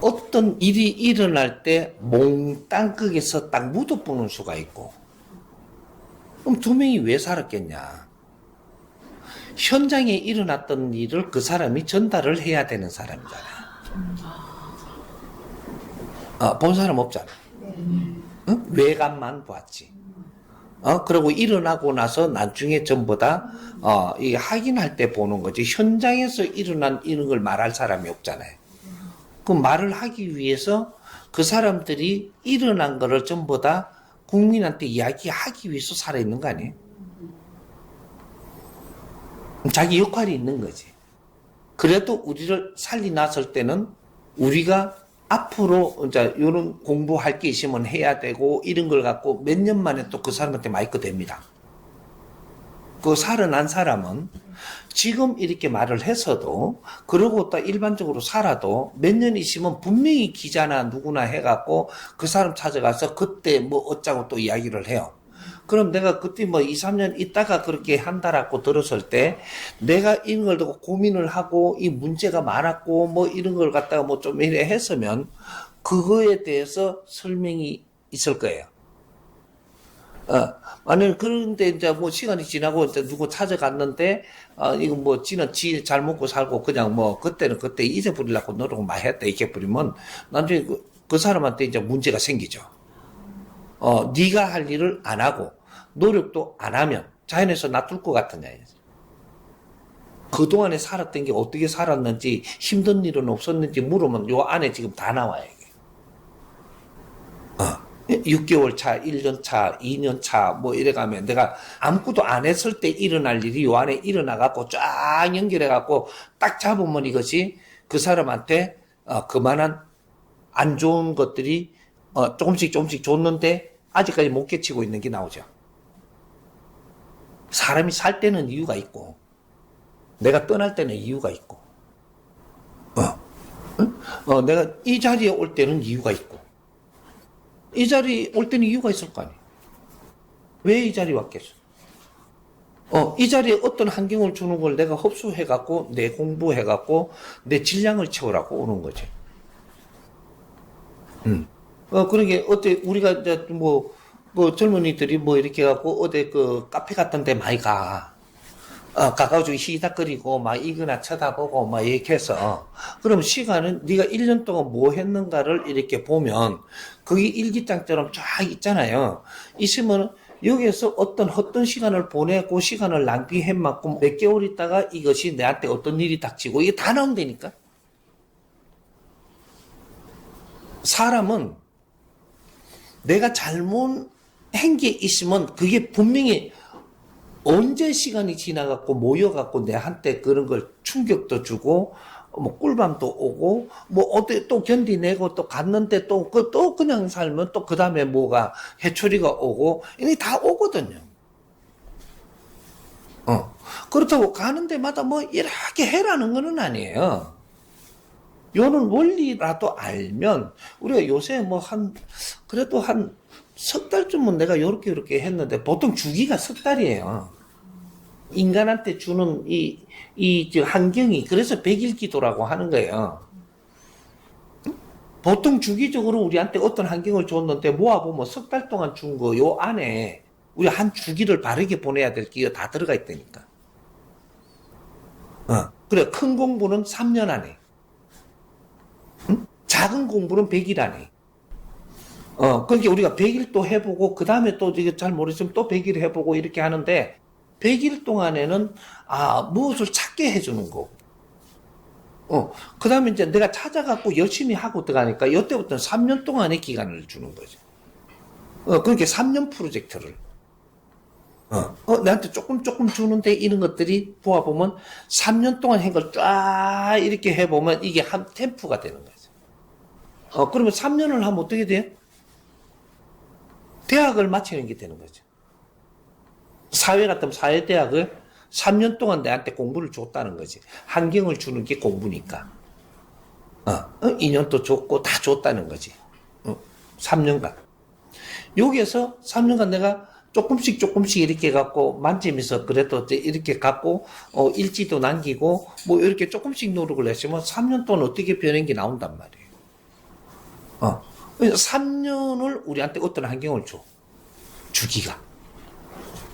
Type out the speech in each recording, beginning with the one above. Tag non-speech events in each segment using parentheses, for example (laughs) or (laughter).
어떤 일이 일어날 때 몽땅 거기서 딱 묻어보는 수가 있고 그럼 두 명이 왜 살았겠냐 현장에 일어났던 일을 그 사람이 전달을 해야 되는 사람이잖아요 어, 본 사람 없잖아 어? 외관만 봤지 어, 그리고 일어나고 나서 나중에 전부 다, 어, 이 확인할 때 보는 거지. 현장에서 일어난 이런 걸 말할 사람이 없잖아요. 그 말을 하기 위해서 그 사람들이 일어난 거를 전부 다 국민한테 이야기하기 위해서 살아있는 거 아니에요? 자기 역할이 있는 거지. 그래도 우리를 살리 났을 때는 우리가 앞으로 이제 이런 공부할 게 있으면 해야 되고 이런 걸 갖고 몇 년 만에 또 그 사람한테 마이크 됩니다. 그 살아난 사람은 지금 이렇게 말을 했어도 그러고 또 일반적으로 살아도 몇 년 있으면 분명히 기자나 누구나 해갖고 그 사람 찾아가서 그때 뭐 어쩌고 또 이야기를 해요. 그럼 내가 그때 뭐 2, 3년 있다가 그렇게 한다라고 들었을 때 내가 이런 걸 두고 고민을 하고 이 문제가 많았고 뭐 이런 걸 갖다가 뭐 좀 이래 했으면 그거에 대해서 설명이 있을 거예요. 어, 만약 그런데 이제 뭐 시간이 지나고 이제 누구 찾아갔는데, 어, 이거 뭐 지는 지 잘 먹고 살고 그냥 뭐 그때는 그때 잊어버리려고 노력을 많이 했다 이렇게 버리면 나중에 그, 그 사람한테 이제 문제가 생기죠. 어, 네가 할 일을 안 하고 노력도 안 하면 자연에서 놔둘 것 같으냐. 그동안에 살았던 게 어떻게 살았는지 힘든 일은 없었는지 물으면 요 안에 지금 다 나와요. 이게. 어. 6개월 차, 1년 차, 2년 차, 뭐 이래 가면 내가 아무것도 안 했을 때 일어날 일이 요 안에 일어나갖고 쫙 연결해갖고 딱 잡으면 이것이 그 사람한테 어, 그만한 안 좋은 것들이 어, 조금씩 조금씩 줬는데 아직까지 못 깨치고 있는 게 나오죠. 사람이 살 때는 이유가 있고 내가 떠날 때는 이유가 있고 어, 응? 어, 내가 이 자리에 올 때는 이유가 있고 이 자리 올 때는 이유가 있을 거 아니에요. 왜 이 자리에 왔겠어? 어, 이 자리에 어떤 환경을 주는 걸 내가 흡수해갖고, 내 공부해갖고, 내 질량을 채우라고 오는 거지. 음. 어, 그러게, 어때, 우리가 이제 뭐, 뭐 젊은이들이 뭐 이렇게 해갖고, 어디 그 카페 같은 데 많이 가. 어, 가가지고 희닥거리고, 막 이거나 쳐다보고, 막 이렇게 해서. 그럼 시간은 네가 1년 동안 뭐 했는가를 이렇게 보면, 그게 일기장처럼 쫙 있잖아요. 있으면, 여기에서 어떤 어떤 시간을 보내고 시간을 낭비해맞고 몇 개월 있다가 이것이 내한테 어떤 일이 닥치고 이게 다 나온다니까. 사람은 내가 잘못한 게 있으면 그게 분명히 언제 시간이 지나갖고 모여갖고 내한테 그런 걸 충격도 주고 뭐 꿀밤도 오고 뭐 어때 또 견디내고 또 갔는데 또그 또 그냥 살면 또 그 다음에 뭐가 해초리가 오고 이게 다 오거든요. 어 그렇다고 가는 데마다 뭐 이렇게 해라는 거는 아니에요. 요는 원리라도 알면 우리가 요새 뭐 한 그래도 한 석 달쯤은 내가 요렇게 요렇게 했는데 보통 주기가 석 달이에요. 인간한테 주는 이, 이, 저 환경이, 그래서 백일 기도라고 하는 거예요. 보통 주기적으로 우리한테 어떤 환경을 줬는데 모아보면 석 달 동안 준 거 요 안에 우리 한 주기를 바르게 보내야 될 게 다 들어가 있다니까. 어. 그래, 큰 공부는 3년 안에. 응? 작은 공부는 100일 안에. 어, 그러니까 우리가 100일 또 해보고, 그 다음에 또 이게 잘 모르겠으면 또 100일 해보고 이렇게 하는데, 100일 동안에는, 아, 무엇을 찾게 해주는 거. 어, 그 다음에 이제 내가 찾아갖고 열심히 하고 들어가니까, 이때부터는 3년 동안의 기간을 주는 거죠. 어, 그렇게 3년 프로젝트를. 어, 어, 나한테 조금 조금 주는데 이런 것들이 보아보면 3년 동안 한 걸 쫙 이렇게 해보면 이게 한 템프가 되는 거죠. 어, 그러면 3년을 하면 어떻게 돼요? 대학을 마치는 게 되는 거죠. 사회 같으면 사회대학을 3년 동안 내한테 공부를 줬다는 거지. 환경을 주는 게 공부니까. 어, 어 2년도 줬고 다 줬다는 거지. 어, 3년간. 여기에서 3년간 내가 조금씩 조금씩 이렇게 갖고 만지면서 그래도 이렇게 갖고 어, 일지도 남기고 뭐 이렇게 조금씩 노력을 했으면 3년 동안 어떻게 변한 게 나온단 말이에요. 어. 3년을 우리한테 어떤 환경을 줘. 주기가.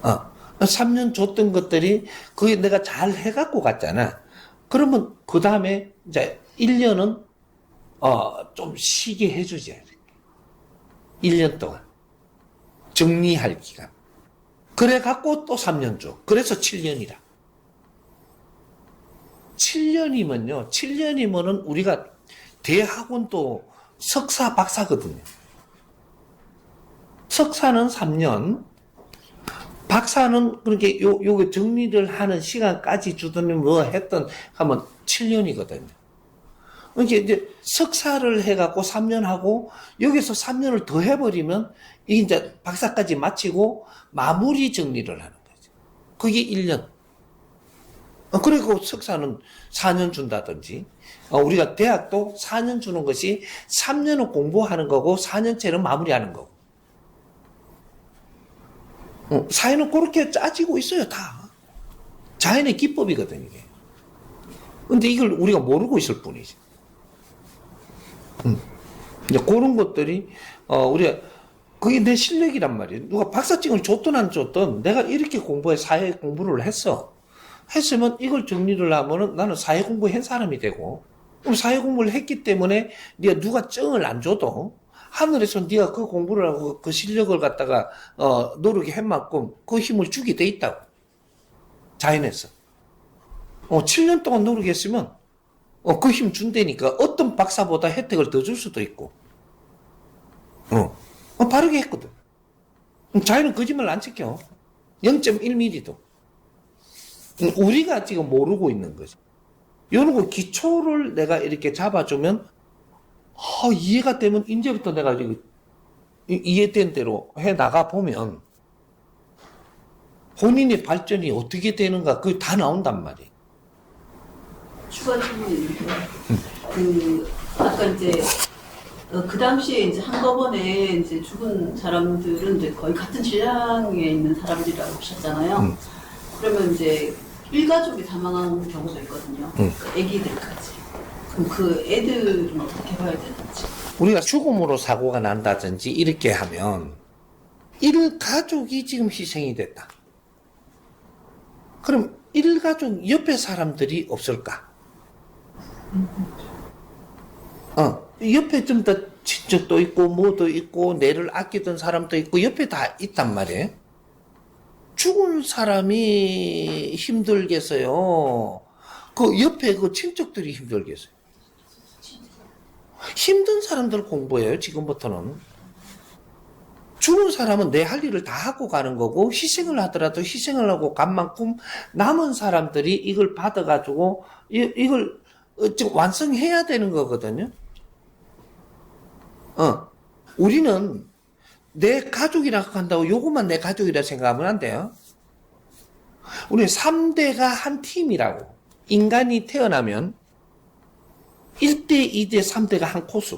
어. 3년 줬던 것들이 그게 내가 잘 해갖고 갔잖아. 그러면 그 다음에 이제 1년은 어, 좀 쉬게 해주지. 1년 동안. 정리할 기간. 그래 갖고 또 3년 줘. 그래서 7년이라. 7년이면요. 7년이면은 우리가 대학원도 석사, 박사거든요. 석사는 3년, 박사는 그렇게 요, 요거 정리를 하는 시간까지 주더니 뭐 했던 하면 7년이거든요. 이게 이제 석사를 해갖고 3년 하고 여기서 3년을 더 해버리면 이제 박사까지 마치고 마무리 정리를 하는 거죠. 그게 1년. 어, 그리고 석사는 4년 준다든지, 어, 우리가 대학도 4년 주는 것이 3년은 공부하는 거고 4년째는 마무리하는 거고. 어, 사회는 그렇게 짜지고 있어요, 다. 자연의 기법이거든, 이게. 근데 이걸 우리가 모르고 있을 뿐이지. 음. 이제 그런 것들이, 어, 우리가, 그게 내 실력이란 말이에요. 누가 박사증을 줬든 안 줬든 내가 이렇게 공부해, 사회 공부를 했어. 했으면 이걸 정리를 하면은 나는 사회 공부한 사람이 되고, 그럼 사회 공부를 했기 때문에 네가 누가 증을 안 줘도 하늘에서 네가 그 공부를 하고 그 실력을 갖다가 어, 노력한 만큼 그 힘을 주게 돼 있다고. 자연에서. 어, 7년 동안 노력했으면 어, 그 힘 준다니까 어떤 박사보다 혜택을 더 줄 수도 있고. 어, 어 바르게 했거든. 자연은 거짓말 안 지켜. 0.1mm도. 우리가 지금 모르고 있는 거지. 이런 거 기초를 내가 이렇게 잡아주면 어, 이해가 되면 이제부터 내가 이해된 대로 해 나가 보면 본인의 발전이 어떻게 되는가 그게 다 나온단 말이에요. 추가 질문인데요. 그 아까 이제 어, 그 당시에 이제 한꺼번에 이제 죽은 사람들은 이제 거의 같은 질량에 있는 사람들이라고 하셨잖아요. 음. 그러면 이제 일가족이 사망한 경우도 있거든요. 음. 그 아기들까지. 그럼 그 애들은 어떻게 봐야 되는지. 우리가 죽음으로 사고가 난다든지 이렇게 하면 일 가족이 지금 희생이 됐다. 그럼 일 가족 옆에 사람들이 없을까? 어, 옆에 좀 더 친척도 있고 뭐도 있고 내를 아끼던 사람도 있고 옆에 다 있단 말이에요. 죽은 사람이 힘들겠어요. 그 옆에 그 친척들이 힘들겠어요. 힘든 사람들 공부해요, 지금부터는. 죽은 사람은 내 할 일을 다 하고 가는 거고, 희생을 하더라도 희생을 하고 간 만큼 남은 사람들이 이걸 받아가지고, 이, 이걸 어, 좀 완성해야 되는 거거든요. 어. 우리는 내 가족이라고 한다고 요것만 내 가족이라 생각하면 안 돼요. 우리 3대가 한 팀이라고. 인간이 태어나면 1대, 2대, 3대가 한 코스.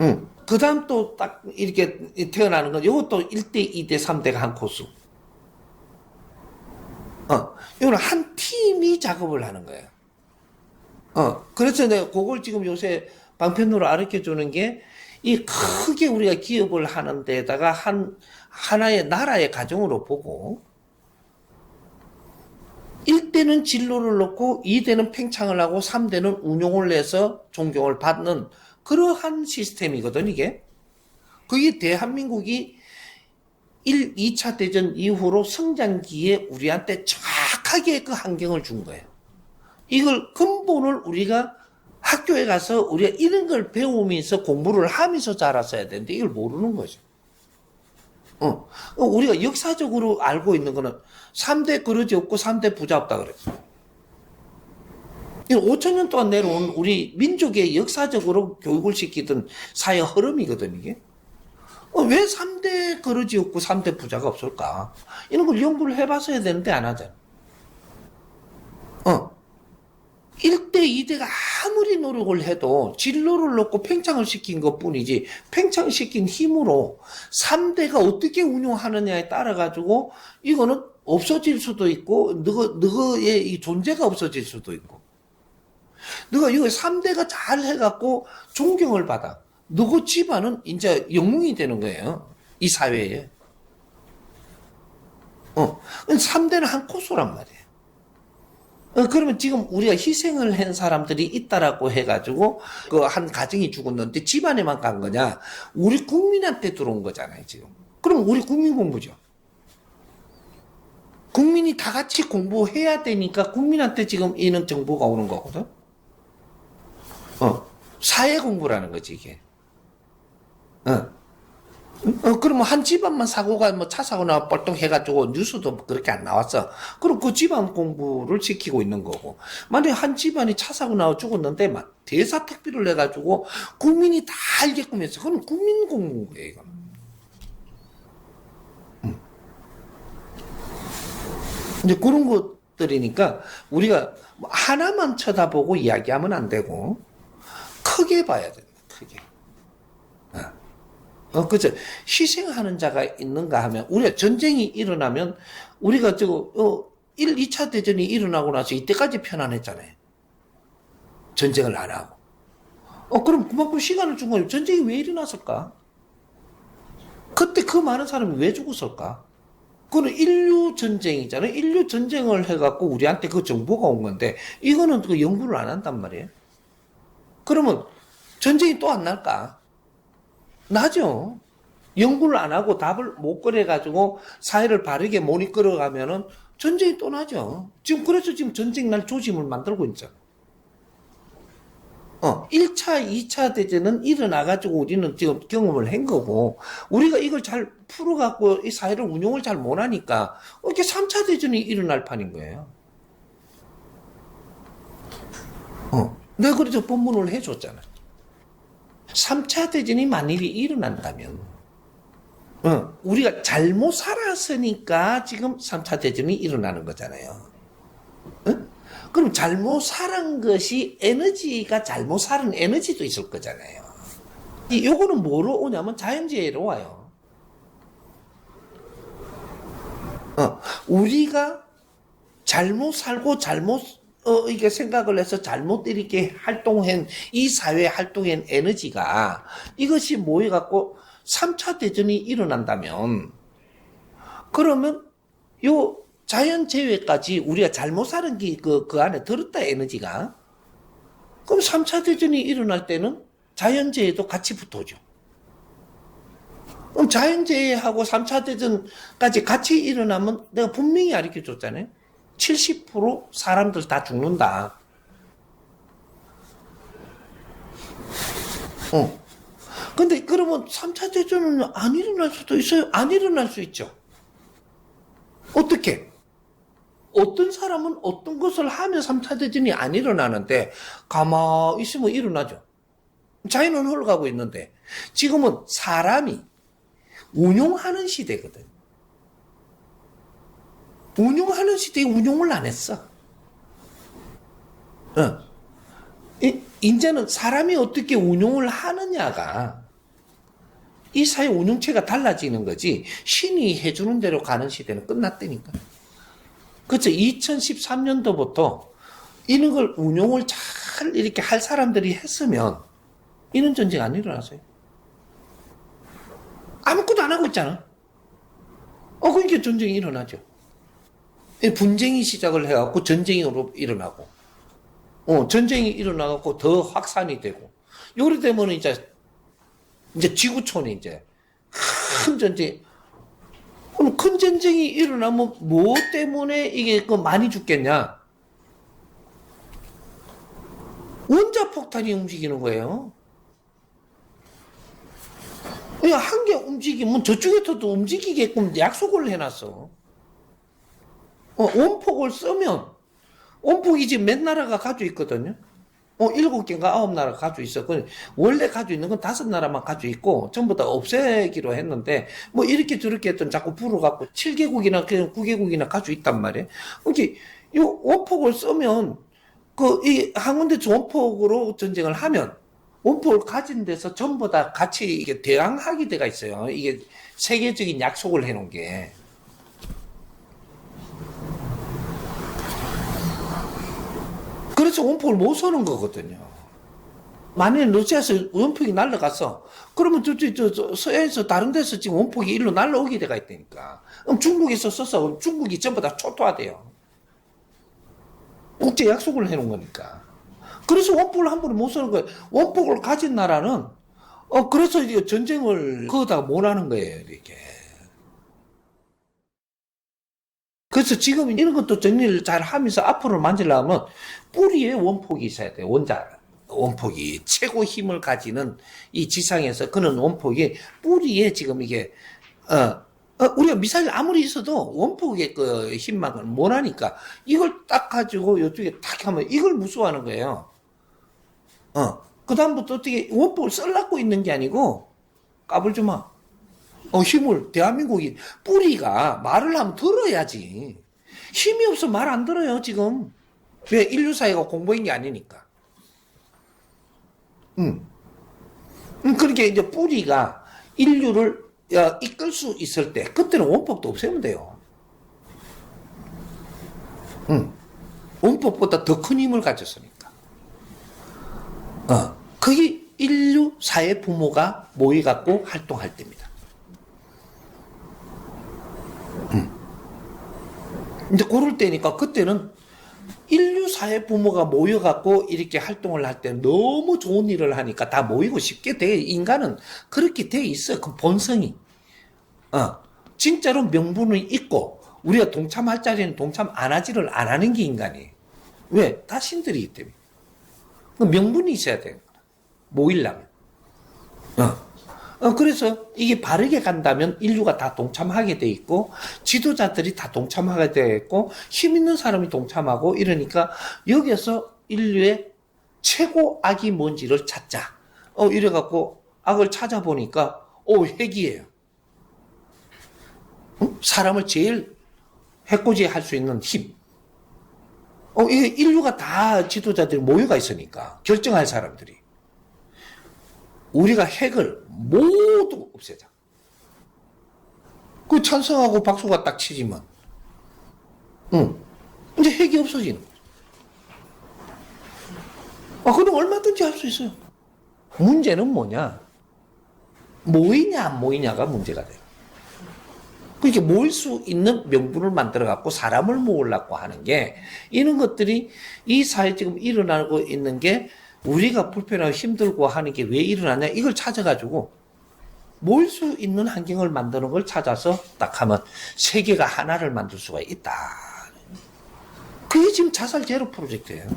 응. 그 다음 또 딱 이렇게 태어나는 건 이것도 1대, 2대, 3대가 한 코스. 어. 이거는 한 팀이 작업을 하는 거예요. 어. 그래서 내가 그걸 지금 요새 방편으로 가르쳐 주는 게 이 크게 우리가 기업을 하는 데다가 한, 하나의 나라의 가정으로 보고 1대는 진로를 놓고 2대는 팽창을 하고 3대는 운용을 해서 존경을 받는 그러한 시스템이거든, 이게. 그게 대한민국이 1, 2차 대전 이후로 성장기에 우리한테 정확하게 그 환경을 준 거예요. 이걸 근본을 우리가 학교에 가서 우리가 이런 걸 배우면서 공부를 하면서 자랐어야 되는데 이걸 모르는 거죠. 어. 어, 우리가 역사적으로 알고 있는 거는 3대 그러지 없고 3대 부자 없다 그랬어. 이건 5천 년 동안 내려온 우리 민족의 역사적으로 교육을 시키던 사회 흐름이거든, 이게. 어, 왜 3대 그러지 없고 3대 부자가 없을까? 이런 걸 연구를 해봤어야 되는데 안 하잖아. 어. 1대, 2대가 아무리 노력을 해도 진로를 놓고 팽창을 시킨 것 뿐이지, 팽창시킨 힘으로 3대가 어떻게 운용하느냐에 따라 가지고, 이거는 없어질 수도 있고, 너의 이 존재가 없어질 수도 있고. 너가 이거 3대가 잘 해갖고 존경을 받아. 너그 집안은 이제 영웅이 되는 거예요. 이 사회에. 어. 3대는 한 코스란 말이에요. 어, 그러면 지금 우리가 희생을 한 사람들이 있다라고 해가지고 그 한 가정이 죽었는데 집안에만 간 거냐? 우리 국민한테 들어온 거잖아요, 지금. 그럼 우리 국민 공부죠. 국민이 다 같이 공부해야 되니까 국민한테 지금 이런 정보가 오는 거거든. 어, 사회 공부라는 거지 이게. 어. 어, 그러면 한 집안만 사고가 뭐 차 사고나 뻘떡 해가지고 뉴스도 그렇게 안 나왔어. 그럼 그 집안 공부를 지키고 있는 거고. 만약에 한 집안이 차 사고 나와 죽었는데 막 대사 특비를 내가지고 국민이 다 알게끔 했어. 그럼 국민 공부예요. 음. 이제 그런 것들이니까 우리가 뭐 하나만 쳐다보고 이야기하면 안 되고 크게 봐야 된다. 크게. 어, 그죠. 희생하는 자가 있는가 하면, 우리가 전쟁이 일어나면, 우리가 저거, 어, 1, 2차 대전이 일어나고 나서 이때까지 편안했잖아요. 전쟁을 안 하고. 어, 그럼 그만큼 시간을 준 거예요. 전쟁이 왜 일어났을까? 그때 그 많은 사람이 왜 죽었을까? 그거는 인류 전쟁이잖아요. 인류 전쟁을 해갖고 우리한테 그 정보가 온 건데, 이거는 그 연구를 안 한단 말이에요. 그러면 전쟁이 또 안 날까? 나죠. 연구를 안 하고 답을 못 꺼내가지고 사회를 바르게 못 이끌어가면은 전쟁이 또 나죠. 지금 그래서 지금 전쟁 날 조짐을 만들고 있잖아. 어, 1차, 2차 대전은 일어나가지고 우리는 지금 경험을 한 거고, 우리가 이걸 잘 풀어갖고 이 사회를 운용을 잘 못하니까, 이렇게 3차 대전이 일어날 판인 거예요. 어, 내가 그래서 본문을 해줬잖아. 3차 대전이 만일이 일어난다면, 어, 우리가 잘못 살았으니까 지금 3차 대전이 일어나는 거잖아요. 어? 그럼 잘못 살은 것이 에너지가 잘못 살은 에너지도 있을 거잖아요. 이 요거는 뭐로 오냐면 자연재해로 와요. 어, 우리가 잘못 살고 잘못 어, 이게 생각을 해서 잘못 이렇게 활동한, 이 사회 활동한 에너지가 이것이 모여 갖고 3차 대전이 일어난다면, 그러면 요 자연 재해까지 우리가 잘못 사는 게 그, 그 안에 들었다, 에너지가. 그럼 3차 대전이 일어날 때는 자연재해도 같이 붙어오죠. 그럼 자연재해하고 3차 대전까지 같이 일어나면 내가 분명히 가르쳐 줬잖아요. 70% 사람들 다 죽는다. 어. 근데 그러면 3차 대전은 안 일어날 수도 있어요. 안 일어날 수 있죠. 어떻게? 어떤 사람은 어떤 것을 하면 3차 대전이 안 일어나는데 가만 있으면 일어나죠. 자연은 흘러가고 있는데 지금은 사람이 운용하는 시대거든. 운용하는 시대에 운용을 안 했어. 어. 이, 이제는 사람이 어떻게 운용을 하느냐가 이 사회 운영체가 달라지는 거지 신이 해주는 대로 가는 시대는 끝났다니까. 그렇죠. 2013년도부터 이런 걸 운용을 잘 이렇게 할 사람들이 했으면 이런 전쟁 안 일어났어요. 아무것도 안 하고 있잖아. 어, 그러니까 전쟁이 일어나죠. 이 분쟁이 시작을 해갖고 전쟁으로 일어나고, 어, 전쟁이 일어나갖고 더 확산이 되고, 요리 되면 이제, 이제 지구촌이 이제 큰 전쟁, 그럼 큰 전쟁이 일어나면 뭐 때문에 이게 그 많이 죽겠냐? 원자폭탄이 움직이는 거예요. 한 개 움직이면 저쪽에서도 움직이게끔 약속을 해놨어. 어, 원폭을 쓰면, 원폭이 지금 몇 나라가 가지고 있거든요? 어, 일곱 개인가 아홉 나라가 가지고. 그 원래 가지고 있는 건 다섯 나라만 가지고 있고, 전부 다 없애기로 했는데, 뭐 이렇게 저렇게 했던 자꾸 불어갖고, 7개국이나 그냥 9개국이나 가지고 있단 말이에요. 그러니까, 이 원폭을 쓰면, 그, 이, 항운대 원폭으로 전쟁을 하면, 원폭을 가진 데서 전부 다 같이 이게 대항하게 돼가 있어요. 이게 세계적인 약속을 해놓은 게. 그래서 원폭을 못 쏘는 거거든요. 만약에 러시아에서 원폭이 날라갔어. 그러면 저, 저, 저, 저 서해에서 다른 데서 지금 원폭이 일로 날라오게 돼가 있다니까. 그럼 중국에서 써서 중국이 전부 다 초토화돼요. 국제 약속을 해놓은 거니까. 그래서 원폭을 함부로 못 쏘는 거예요. 원폭을 가진 나라는, 어, 그래서 이제 전쟁을 거기다가 못 하는 거예요, 이렇게. 그래서 지금 이런 것도 정리를 잘 하면서 앞으로 만들려면 뿌리에 원폭이 있어야 돼요. 원자, 원폭이. 최고 힘을 가지는 이 지상에서 그런 원폭이 뿌리에 지금 이게, 어, 어, 우리가 미사일 아무리 있어도 원폭의 그 힘만은 못 하니까 이걸 딱 가지고 이쪽에 딱 하면 이걸 무서워하는 거예요. 어. 그다음부터 어떻게 원폭을 썰라고 있는 게 아니고 까불지 마. 어, 힘을, 대한민국이, 뿌리가 말을 하면 들어야지. 힘이 없어 말 안 들어요, 지금. 왜? 인류 사회가 공부한 게 아니니까. 음. 음, 그러니까 이제 뿌리가 인류를 어, 이끌 수 있을 때, 그때는 원폭도 없애면 돼요. 음. 원폭보다 더 큰 힘을 가졌으니까. 어. 그게 인류 사회 부모가 모여갖고 활동할 때입니다. 이제 그럴 때니까 그때는 인류 사회 부모가 모여갖고 이렇게 활동을 할 때 너무 좋은 일을 하니까 다 모이고 싶게 돼. 인간은 그렇게 돼 있어요. 그 본성이. 어. 진짜로 명분이 있고, 우리가 동참할 자리는 동참 안 하지를 안 하는 게 인간이에요. 왜? 다 신들이기 때문에. 그 명분이 있어야 되는. 모이려면. 어. 어, 그래서 이게 바르게 간다면 인류가 다 동참하게 돼 있고, 지도자들이 다 동참하게 돼 있고, 힘 있는 사람이 동참하고 이러니까 여기에서 인류의 최고 악이 뭔지를 찾자. 어, 이래갖고 악을 찾아보니까, 오, 핵이에요. 응? 사람을 제일 해코지 할 수 있는 힘. 어, 이게 인류가 다 지도자들이 모여가 있으니까, 결정할 사람들이. 우리가 핵을 모두 없애자. 그 찬성하고 박수가 딱 치지만, 응. 이제 핵이 없어지는 거죠. 아, 그럼 얼마든지 할 수 있어요. 문제는 뭐냐? 모이냐, 안 모이냐가 문제가 돼요. 그렇게 모일 수 있는 명분을 만들어 갖고 사람을 모으려고 하는 게 이런 것들이 이 사회 지금 일어나고 있는 게 우리가 불편하고 힘들고 하는 게 왜 일어나냐 이걸 찾아가지고 모일 수 있는 환경을 만드는 걸 찾아서 딱 하면 세계가 하나를 만들 수가 있다. 그게 지금 자살 제로 프로젝트예요.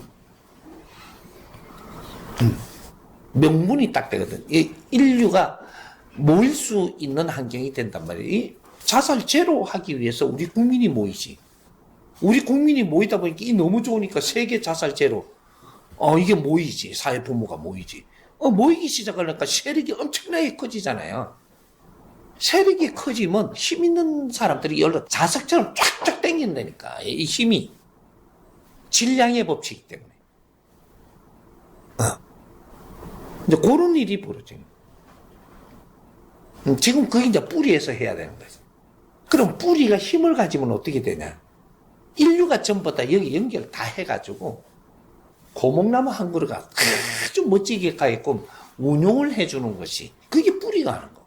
음. 명분이 딱 되거든. 이 인류가 모일 수 있는 환경이 된단 말이에요. 이 자살 제로 하기 위해서 우리 국민이 모이지. 우리 국민이 모이다 보니까 이 너무 좋으니까 세계 자살 제로. 어, 이게 모이지. 사회 부모가 모이지. 어, 모이기 시작하니까 세력이 엄청나게 커지잖아요. 세력이 커지면 힘 있는 사람들이 열로 자석처럼 쫙쫙 당긴다니까. 이 힘이. 질량의 법칙이기 때문에. 어. 이제 그런 일이 벌어지는. 음, 지금 그게 이제 뿌리에서 해야 되는 거죠. 그럼 뿌리가 힘을 가지면 어떻게 되냐? 인류가 전부 다 여기 연결 다 해가지고 고목나무 한 그루가 아주 멋지게 가있고 운용을 해주는 것이 그게 뿌리가 하는 거.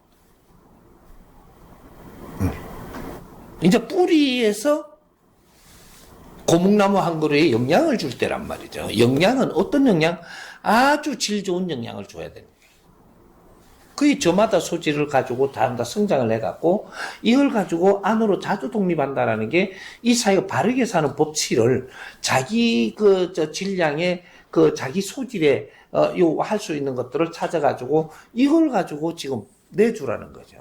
음. 이제 뿌리에서 고목나무 한 그루에 영향을 줄 때란 말이죠. 영향은 어떤 영향? 아주 질 좋은 영향을 줘야 거예요. 그게 저마다 소질을 가지고 다 성장을 해갖고 이걸 가지고 안으로 자주 독립한다라는 게 이 사회가 바르게 사는 법칙을 자기 그 저 질량의 그 자기 소질에 어요 할 수 있는 것들을 찾아가지고 이걸 가지고 지금 내주라는 거죠.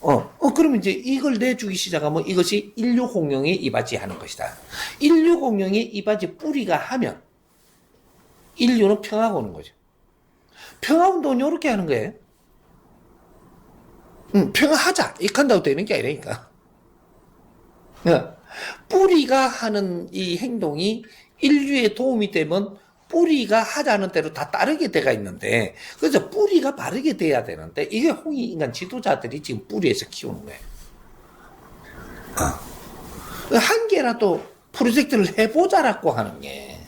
어, 어, 그러면 이제 이걸 내주기 시작하면 이것이 인류 공룡에 이바지하는 것이다. 인류 공룡에 이바지 뿌리가 하면 인류는 평화가 오는 거죠. 평화운동은 이렇게 하는 거예요. 응, 평화하자. 이렇게 한다고 되는 게 아니라니까. 어, 뿌리가 하는 이 행동이 인류에 도움이 되면 뿌리가 하자는 대로 다 따르게 돼가 있는데, 그래서 뿌리가 바르게 돼야 되는데, 이게 홍익 인간 지도자들이 지금 뿌리에서 키우는 거예요. 어. 한 개라도 프로젝트를 해보자라고 하는 게,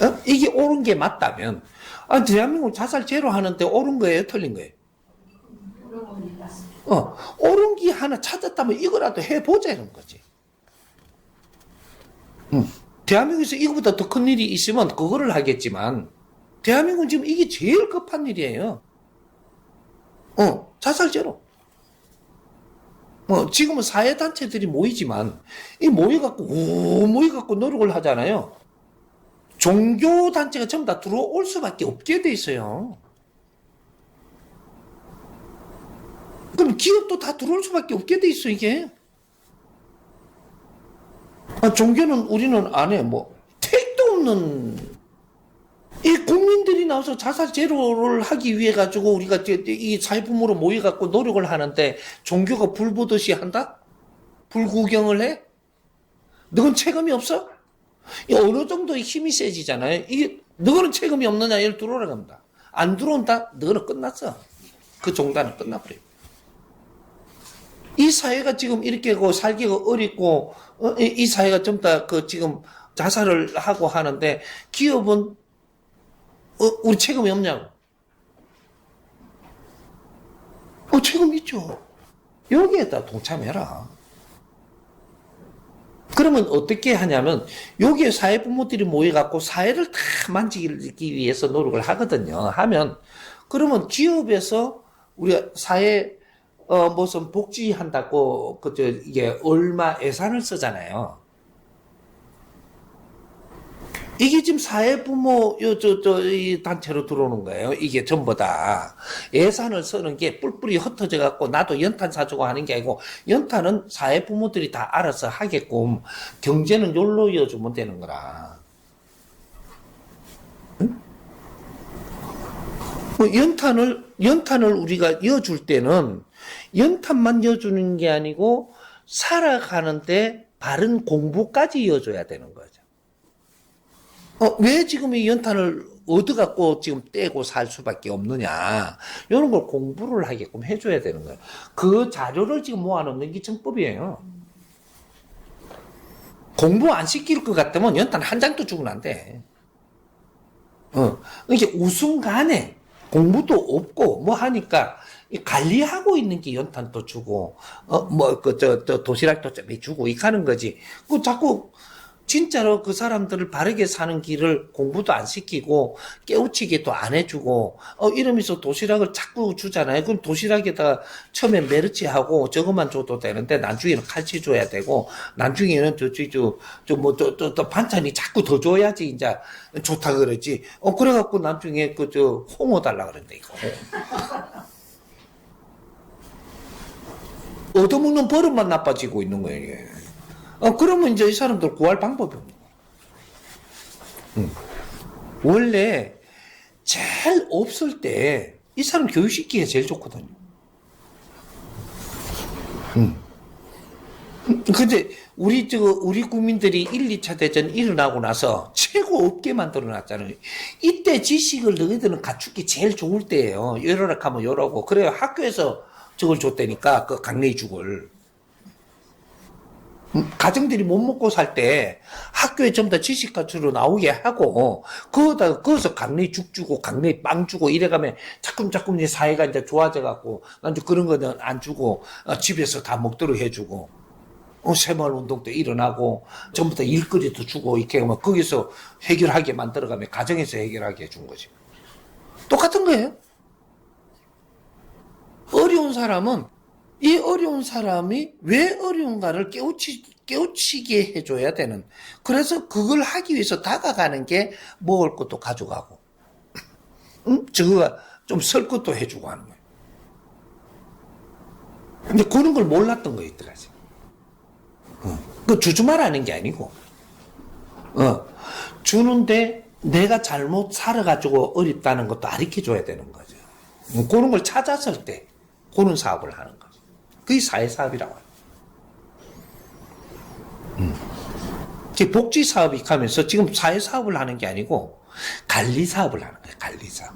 어? 이게 옳은 게 맞다면, 아, 대한민국 자살 제로 하는데 옳은 거예요? 틀린 거예요? 어, 옳은 게 하나 찾았다면 이거라도 해보자, 이런 거지. 음. 대한민국에서 이거보다 더 큰 일이 있으면 그거를 하겠지만, 대한민국은 지금 이게 제일 급한 일이에요. 어, 자살 제로. 뭐, 지금은 사회단체들이 모이지만, 이 모여갖고, 우, 모여갖고 노력을 하잖아요. 종교 단체가 전부 다 들어올 수밖에 없게 돼 있어요. 그럼 기업도 다 들어올 수밖에 없게 돼 있어, 이게. 아, 종교는 우리는 안 해, 뭐, 택도 없는, 이 국민들이 나와서 자살 제로를 하기 위해 가지고 우리가 이 사회부모로 모여 갖고 노력을 하는데 종교가 불 보듯이 한다? 불구경을 해? 너건 체감이 없어? 이 어느 정도의 힘이 세지잖아요. 이게 너는 체감이 없느냐? 얘를 들어오라 합니다. 안 들어온다? 너는 끝났어. 그 종단은 끝나버려. 이 사회가 지금 이렇게 그 살기가 어렵고 어, 이, 이 사회가 좀더그 지금 자살을 하고 하는데 기업은 어, 우리 책임이 없냐고. 어, 책임 있죠. 여기에다 동참해라. 그러면 어떻게 하냐면, 여기에 사회 부모들이 모여갖고 사회를 다 만지기 위해서 노력을 하거든요. 하면, 그러면 기업에서 우리가 사회, 어, 무슨 복지한다고, 그, 저, 이게 얼마 예산을 쓰잖아요. 이게 지금 사회부모, 요, 저, 저, 이 단체로 들어오는 거예요. 이게 전부 다. 예산을 쓰는 게 뿔뿔이 흩어져 갖고 나도 연탄 사주고 하는 게 아니고, 연탄은 사회부모들이 다 알아서 하게끔 경제는 요로 이어주면 되는 거라. 응? 뭐 연탄을, 연탄을 우리가 이어줄 때는 연탄만 이어주는 게 아니고, 살아가는데 바른 공부까지 이어줘야 되는 거죠. 어, 왜 지금 이 연탄을 얻어갖고 지금 떼고 살 수밖에 없느냐. 이런 걸 공부를 하게끔 해줘야 되는 거예요. 그 자료를 지금 모아놓는 게 정법이에요. 공부 안 시킬 것 같으면 연탄 한 장도 주면 안 돼. 어, 이게 우순간에 공부도 없고 뭐 하니까 이 관리하고 있는 게 연탄도 주고 어뭐그저 저 도시락도 좀 주고 이 하는 거지. 그 자꾸 진짜로 그 사람들을 바르게 사는 길을 공부도 안 시키고 깨우치기도 안 해주고 어 이러면서 도시락을 자꾸 주잖아요. 그럼 도시락에다가 처음에 메르치하고 저것만 줘도 되는데 나중에는 칼치 줘야 되고 나중에는 저저저뭐저저 반찬이 자꾸 더 줘야지 이제 좋다 그러지. 어 그래갖고 나중에 그 저 홍어 달라 그런다 이거. 얻어먹는 버릇만 나빠지고 있는 거예요. 어, 그러면 이제 이 사람들 구할 방법이 없는 거야. 음. 원래 제일 없을 때 이 사람 교육시키기가 제일 좋거든요. 음. 음, 근데 우리 저 우리 국민들이 1, 2차 대전 일어나고 나서 최고 없게 만들어 놨잖아요. 이때 지식을 너희들은 갖추기 제일 좋을 때예요. 이러라 하면 이러고 그래요. 학교에서 저걸 줬다니까 그 죽을. 음, 가정들이 못 먹고 살 때 학교에 전부 다 지식 가치로 나오게 하고 그거다 거기서 강냉이 죽 주고 강냉이 빵 주고 이래가면 자꾸자꾸 이제 사회가 이제 좋아져 갖고 난 그런 거는 안 주고 어, 집에서 다 먹도록 해주고 어, 새마을 운동 때 일어나고 전부 다 일거리도 주고 이렇게 하면 거기서 해결하게 만들어가면 가정에서 해결하게 해준 거지 똑같은 거예요. 어려운 사람은 이 어려운 사람이 왜 어려운가를 깨우치, 깨우치게 해줘야 되는. 그래서 그걸 하기 위해서 다가가는 게 먹을 것도 가져가고, (laughs) 응? 저거가 좀 설 것도 해주고 하는 거예요. 근데 그런 걸 몰랐던 거 있더라지. 어. 그 주주말하는 게 아니고, 어. 주는데 내가 잘못 살아가지고 어렵다는 것도 가르쳐 줘야 되는 거죠. 어, 그런 걸 찾았을 때, 그런 사업을 하는 거죠. 그게 사회사업이라고. 음. 복지사업이 가면서 지금 사회사업을 하는 게 아니고 관리사업을 하는 거예요. 관리사업.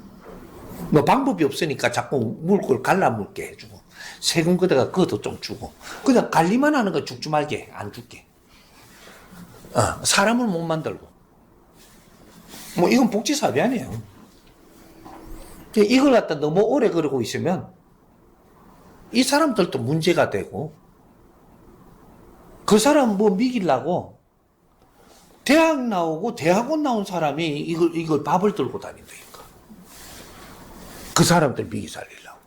뭐 방법이 없으니까 자꾸 물걸 갈라 물게 해주고 세금 그대가 그것도 좀 주고 그냥 관리만 하는 거 죽지 말게 안 줄게. 어, 사람을 못 만들고 뭐 이건 복지 사업이 아니에요. 이걸 갖다 너무 오래 그러고 있으면 이 사람들도 문제가 되고 그 사람 뭐 미기려고 대학 나오고 대학원 나온 사람이 이걸 이걸 밥을 들고 다닌다니까. 그 사람들 미기 살리려고.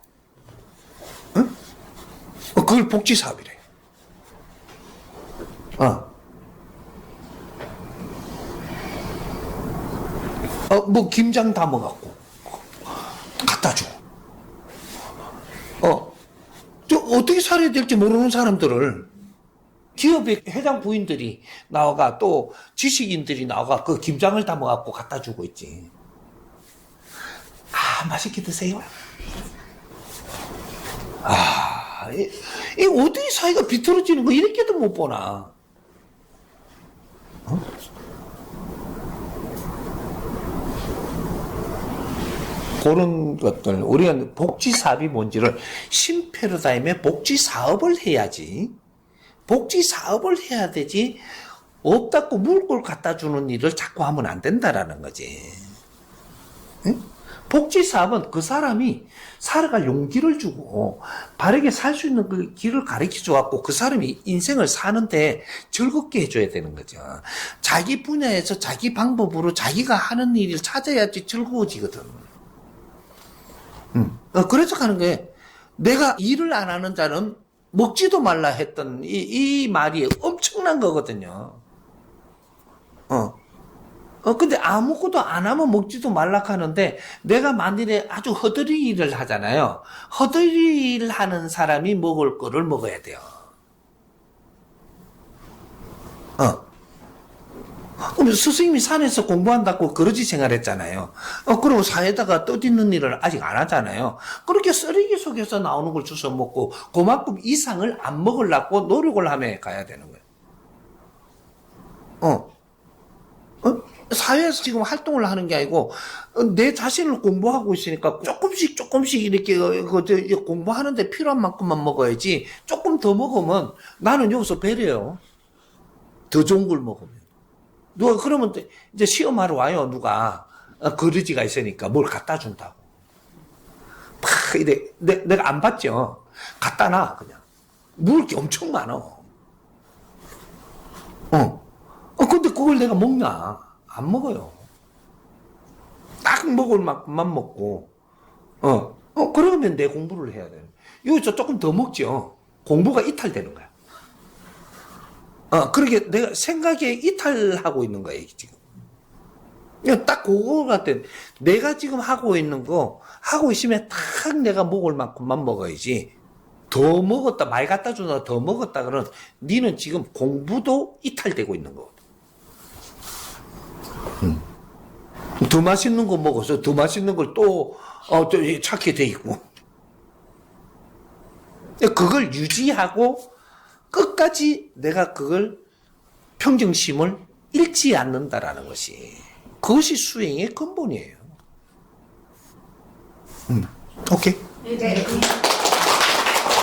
응? 어, 그걸 복지 사업이래. 어. 어, 뭐 김장 담아갖고 갖다 주고. 어, 저 어떻게 살아야 될지 모르는 사람들을 기업의 회장 부인들이 나와가 또 지식인들이 나와가 그 김장을 담아갖고 갖다 주고 있지. 아, 맛있게 드세요. 아, 이, 이 어떻게 사이가 비틀어지는 거 이렇게도 못 보나. 그런 것들, 우리가 복지 사업이 뭔지를 신패러다임의 복지 사업을 해야지. 복지 사업을 해야 되지. 없다고 물골 갖다 주는 일을 자꾸 하면 안 된다라는 거지. 응? 복지 사업은 그 사람이 살아갈 용기를 주고 바르게 살 수 있는 그 길을 가르쳐 줘갖고 그 사람이 인생을 사는데 즐겁게 해줘야 되는 거죠. 자기 분야에서 자기 방법으로 자기가 하는 일을 찾아야지 즐거워지거든. 음. 어, 그래서 하는 게 내가 일을 안 하는 자는 먹지도 말라 했던 이, 이 말이 엄청난 거거든요. 어. 어, 근데 아무것도 안 하면 먹지도 말라 하는데 내가 만일에 아주 허드리 일을 하잖아요. 허드리 일을 하는 사람이 먹을 거를 먹어야 돼요. 어. 그럼 스승님이 산에서 공부한다고 그러지 생활했잖아요. 어, 그리고 산에다가 떠드는 일을 아직 안 하잖아요. 그렇게 쓰레기 속에서 나오는 걸 주워 먹고 그만큼 이상을 안 먹으려고 노력을 하며 가야 되는 거예요. 어. 어? 사회에서 지금 활동을 하는 게 아니고 어, 내 자신을 공부하고 있으니까 조금씩 조금씩 이렇게 어, 그, 공부하는데 필요한 만큼만 먹어야지 조금 더 먹으면 나는 여기서 배려요. 더 좋은 걸 먹으면. 누가 그러면 또 이제 시험하러 와요 누가 어, 거르지가 있으니까 뭘 갖다 준다고. 팍 이래 내, 내가 안 받죠. 갖다 놔 그냥. 먹을 게 엄청 많어. 어. 어, 근데 그걸 내가 먹나? 안 먹어요. 딱 먹을 만큼만 먹고, 어, 어, 그러면 내 공부를 해야 돼. 여기서 조금 더 먹죠. 공부가 이탈되는 거야. 어, 그러게 내가 생각에 이탈하고 있는 거야, 이게 지금. 딱 그거 같아. 내가 지금 하고 있는 거, 하고 있으면 딱 내가 먹을 만큼만 먹어야지. 더 먹었다, 말 갖다 주다 더 먹었다 그러면 니는 지금 공부도 이탈되고 있는 거거든. 음. 더 맛있는 거 먹어서 더 맛있는 걸 또, 어, 또 찾게 돼 있고. 그걸 유지하고 끝까지 내가 그걸 평정심을 잃지 않는다라는 것이 그것이 수행의 근본이에요. 음, 오케이. 네, 네.